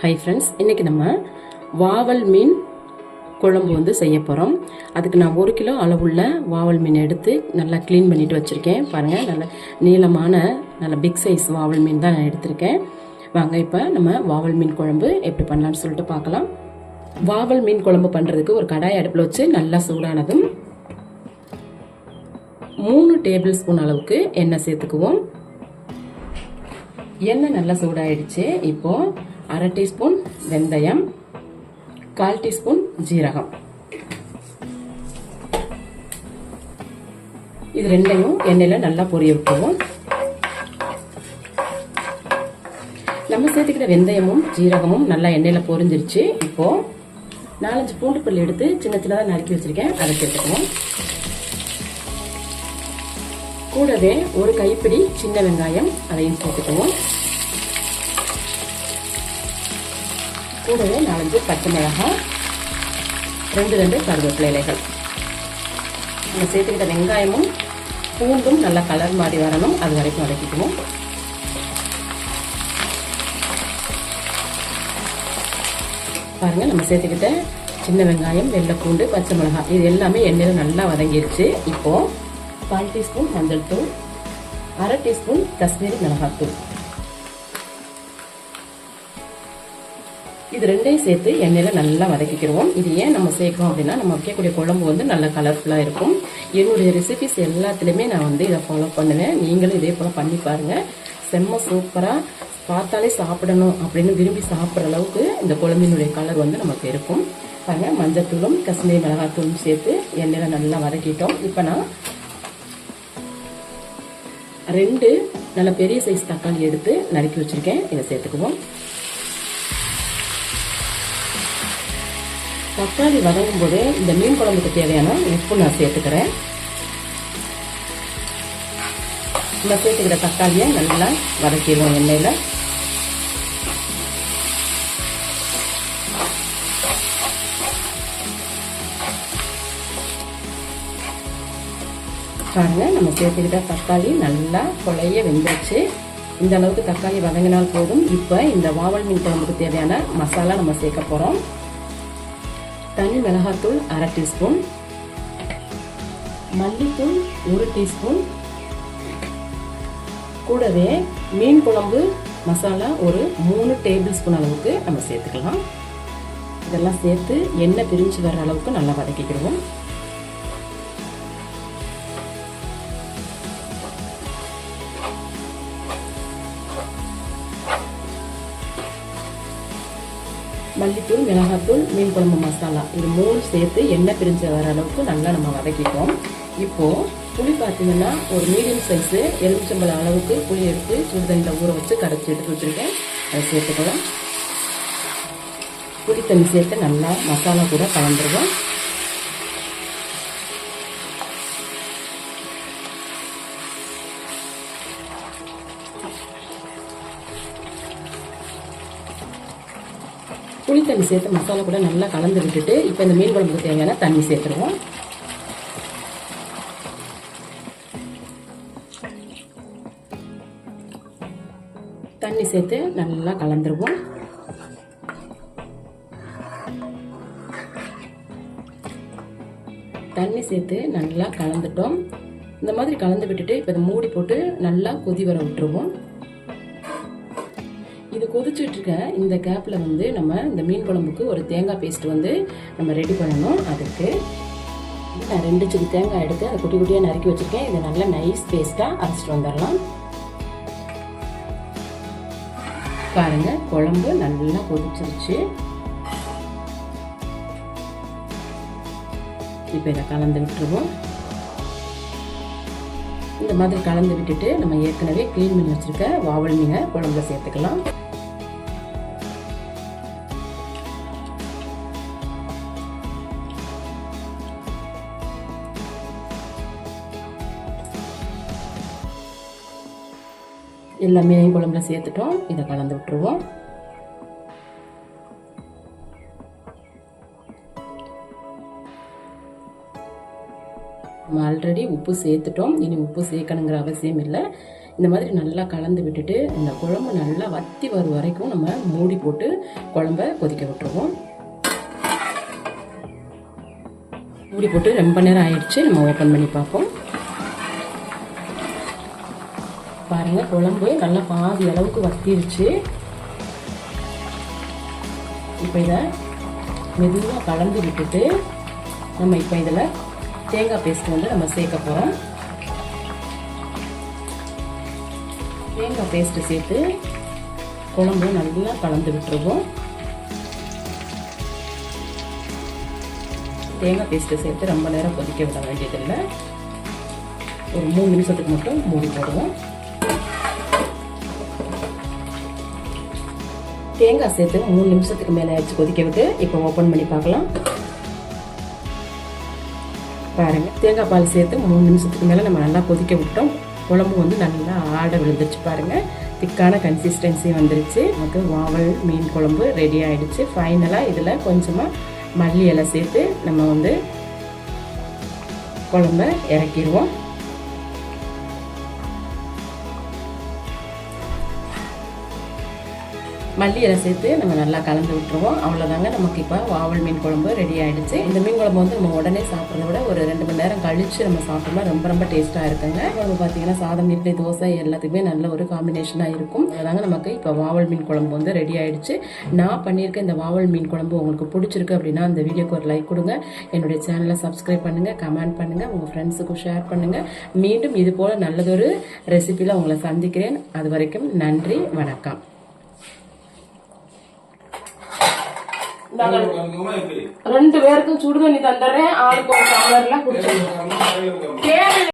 Hi friends இன்றைக்கி நம்ம வாவல் மீன் குழம்பு வந்து செய்ய போகிறோம் அதுக்கு நான் ஒரு கிலோ அளவுள்ள வாவல் மீன் எடுத்து நல்லா க்ளீன் பண்ணிட்டு வச்சுருக்கேன். பாருங்கள் நல்ல நீளமான நல்ல பிக் சைஸ் வாவல் மீன் தான் நான் எடுத்திருக்கேன். வாங்க இப்போ நம்ம வாவல் மீன் குழம்பு எப்படி பண்ணலாம்னு சொல்லிட்டு பார்க்கலாம். வாவல் மீன் குழம்பு பண்ணுறதுக்கு ஒரு கடாய் அடுப்பில் வச்சு நல்லா சூடானதும் மூணு டேபிள் ஸ்பூன் அளவுக்கு எண்ணெய் சேர்த்துக்குவோம். எண்ணெய் நல்லா சூடாயிடுச்சு. இப்போது அரை டீஸ்பூன் வெந்தயம் கால் டீஸ்பூன் ஜீரகம். இது ரெண்டையும் எண்ணெயில் நல்லா பொரிய விட்டுருவோம். நம்ம சேர்த்துக்கிற வெந்தயமும் ஜீரகமும் நல்லா எண்ணெயில் பொரிஞ்சிருச்சு. இப்போ நாலஞ்சு பூண்டு பல் எடுத்து சின்ன சின்னதாக நறுக்கி வச்சிருக்கேன். அதை சேர்த்துக்குவோம். கூடவே ஒரு கைப்பிடி சின்ன வெங்காயம் அதையும் சேர்த்துக்குவோம். கூடவே நாலஞ்சு பச்சை மிளகாய் ரெண்டு ரெண்டு கருவேப்பிலை இலைகள். நம்ம சேர்த்துக்கிட்ட வெங்காயமும் பூண்டும் நல்லா கலர் மாதிரி வரணும். அது வரைக்கும் வதக்கிக்கணும் பாருங்க நம்ம சேர்த்துக்கிட்ட சின்ன வெங்காயம் வெள்ளை பூண்டு பச்சை மிளகாய். இது எல்லாமே எண்ணெயில் நல்லா வதங்கிருச்சு. இப்போது கால் டீஸ்பூன் மஞ்சள் தூள் அரை டீஸ்பூன் காஷ்மீரி மிளகாத்தூள். இது ரெண்டையும் சேர்த்து எண்ணெயில் நல்லா வதக்கிக்கிறோம் இது ஏன் நம்ம சேர்க்கிறோம் அப்படின்னா நம்ம வைக்கக்கூடிய குழம்பு வந்து நல்ல கலர்ஃபுல்லாக இருக்கும். என்னுடைய ரெசிபிஸ் எல்லாத்துலேயுமே நான் வந்து இதை ஃபாலோ பண்ணுவேன். நீங்களும் இதே போல் பண்ணி பாருங்க. செம்ம சூப்பராக பார்த்தாலே சாப்பிடணும் அப்படின்னு விரும்பி சாப்பிட்ற அளவுக்கு இந்த குழம்பினுடைய கலர் வந்து நமக்கு இருக்கும். பாருங்க மஞ்சத்தூளும் காஷ்மீரி மிளகாத்தூளும் சேர்த்து எண்ணெயில் நல்லா வதக்கிட்டோம். இப்போ நான் ரெண்டு நல்ல பெரிய சைஸ் தக்காளி எடுத்து நறுக்கி வச்சிருக்கேன். இதை சேர்த்துக்குவோம். தக்காளி வதங்கும் போது இந்த மீன் குழம்புக்கு தேவையான உப்பு நான் சேர்த்துக்கிறேன். இந்த சேர்த்துக்கிற தக்காளியை நல்லா வதக்கிடுவோம் எண்ணெயில். பாருங்க நம்ம சேர்த்துக்கிட்ட தக்காளி நல்லா கொலைய வெந்துருச்சு. இந்த அளவுக்கு தக்காளி வதங்கினால் போதும். இப்போ இந்த வாவல் மீன் குழம்புக்கு தேவையான மசாலா நம்ம சேர்க்க போகிறோம் தனி மிளகாத்தூள் அரை டீஸ்பூன். மல்லித்தூள் ஒரு டீஸ்பூன். கூடவே மீன் குழம்பு மசாலா ஒரு மூணு டேபிள் ஸ்பூன் அளவுக்கு நம்ம சேர்த்துக்கலாம். இதெல்லாம் சேர்த்து எண்ணெய் பிரிஞ்சு வர அளவுக்கு நல்லா வதக்கிக்கிடுவோம். மல்லித்தூள் மிளகாத்தூள் மீன் குழம்பு மசாலா. இது மூணு சேர்த்து எண்ணெய் பிரிஞ்சு வர அளவுக்கு நல்லா நம்ம வதக்கிட்டோம் இப்போது புளி பார்த்தீங்கன்னா ஒரு மீடியம் சைஸு எலுமிச்சம்பழம் அளவுக்கு புளி எடுத்து சுடுதண்ணியில் ஊற வச்சு கரைச்சி எடுத்து வச்சுருக்கேன். அதை சேர்த்துக்கலாம். புளி தண்ணி சேர்த்து நல்லா மசாலா கூட கலந்துருவோம். புளி தண்ணி சேர்த்து மசாலா கூட நல்லா கலந்து விட்டுட்டு இப்போ இந்த மீன் குழம்புக்கு தேவையான தண்ணி சேர்த்துருவோம். தண்ணி சேர்த்து நல்லா கலந்துருவோம். தண்ணி சேர்த்து நல்லா கலந்துட்டோம். இந்த மாதிரி கலந்து விட்டுட்டு இப்போ இதை மூடி போட்டு நல்லா கொதி வர விட்டுருவோம். இது கொதிச்சுட்ருக்க இந்த கேப்பில் வந்து நம்ம இந்த மீன் குழம்புக்கு ஒரு தேங்காய் பேஸ்ட் வந்து நம்ம ரெடி பண்ணணும். அதுக்கு நான் ரெண்டு சிறு தேங்காய் எடுத்து அதை குட்டி குட்டியாக நறுக்கி வச்சுருக்கேன். இதை நல்லா நைஸ் பேஸ்ட்டாக அரைச்சிட்டு வந்துடலாம். பாருங்கள் குழம்பு நல்லா கொதிச்சிருச்சு. இப்போ இதை கலந்து விட்டுருவோம். இந்த மாதிரி கலந்து விட்டுட்டு நம்ம ஏற்கனவே க்ளீன் பண்ணி வச்சுருக்க வாவல் மீனை குழம்புல சேர்த்துக்கலாம். எல்லாமே குழம்புல சேர்த்துட்டோம். இதை கலந்து விட்டுருவோம். நம்ம ஆல்ரெடி உப்பு சேர்த்துட்டோம். இனி உப்பு சேர்க்கணுங்கிற அவசியம் இல்லை. இந்த மாதிரி நல்லா கலந்து விட்டுட்டு இந்த குழம்பு நல்லா வத்தி வரும் வரைக்கும் நம்ம மூடி போட்டு குழம்ப கொதிக்க விட்டுருவோம். மூடி போட்டு ரொம்ப நேரம் ஆயிடுச்சு. நம்ம ஓப்பன் பண்ணி பார்ப்போம். பாருங்க குழம்பு நல்லா பாதி அளவுக்கு வத்திருச்சு. இப்போ இதை மெதுவாக கலந்து விட்டுட்டு நம்ம இப்போ இதில் தேங்காய் பேஸ்ட் வந்து நம்ம சேர்க்க போகிறோம் தேங்காய் பேஸ்ட்டு சேர்த்து குழம்பு நல்லா கலந்து விட்டுருவோம். தேங்காய் பேஸ்ட்டு சேர்த்து ரொம்ப நேரம் கொதிக்க விட வேண்டியதில்லை. ஒரு மூணு நிமிஷத்துக்கு மட்டும் மூடி போடுவோம். தேங்காய் சேர்த்து மூணு நிமிஷத்துக்கு மேலே ஆயிடுச்சு கொதிக்க விட்டு இப்போ ஓப்பன் பண்ணி பார்க்கலாம். பாருங்கள் தேங்காய் பால் சேர்த்து மூணு நிமிஷத்துக்கு மேலே நம்ம நல்லா கொதிக்க விட்டோம். குழம்பு வந்து நல்லா ஆட விழுந்துருச்சு பாருங்க. திக்கான கன்சிஸ்டன்சி வந்துருச்சு. நமக்கு வாவல் மீன் குழம்பு ரெடி ஆகிடுச்சு ஃபைனலாக இதில் கொஞ்சமாக மல்லி இலை சேர்த்து நம்ம வந்து குழம்ப இறக்கிடுவோம். மல்லி இலை சேர்த்து நம்ம நல்லா கலந்து விட்டுருவோம். அவ்வளோதாங்க நமக்கு இப்போ வாவல் மீன் குழம்பு ரெடி ஆகிடுச்சு இந்த மீன் குழம்பு வந்து நம்ம உடனே சாப்பிட்றத விட ஒரு ரெண்டு மணி நேரம் கழிச்சு நம்ம சாப்பிட்டோம்னா ரொம்ப ரொம்ப டேஸ்ட்டாக இருக்குங்க. குழம்பு பார்த்தீங்கன்னா சாதம் இட்லி தோசை எல்லாத்துக்குமே நல்ல ஒரு காம்பினேஷனாக இருக்கும். அதாங்க நமக்கு இப்போ வாவல் மீன் குழம்பு வந்து ரெடி ஆகிடுச்சு நான் பண்ணியிருக்க இந்த வாவல் மீன் குழம்பு உங்களுக்கு பிடிச்சிருக்கு அப்படின்னா அந்த வீடியோக்கு ஒரு லைக் கொடுங்க. என்னுடைய சேனலை சப்ஸ்கிரைப் பண்ணுங்கள் கமெண்ட் பண்ணுங்கள் உங்கள் ஃப்ரெண்ட்ஸுக்கும் ஷேர் பண்ணுங்கள் மீண்டும் இது போல் நல்லதொரு ரெசிபியில் உங்களை சந்திக்கிறேன். அது வரைக்கும் நன்றி வணக்கம். ரெண்டு பேருக்கும் சுடுதண்ணி தந்துடுறேன். ஆளுக்கு ஒரு டம்ளர்ல குடிச்சு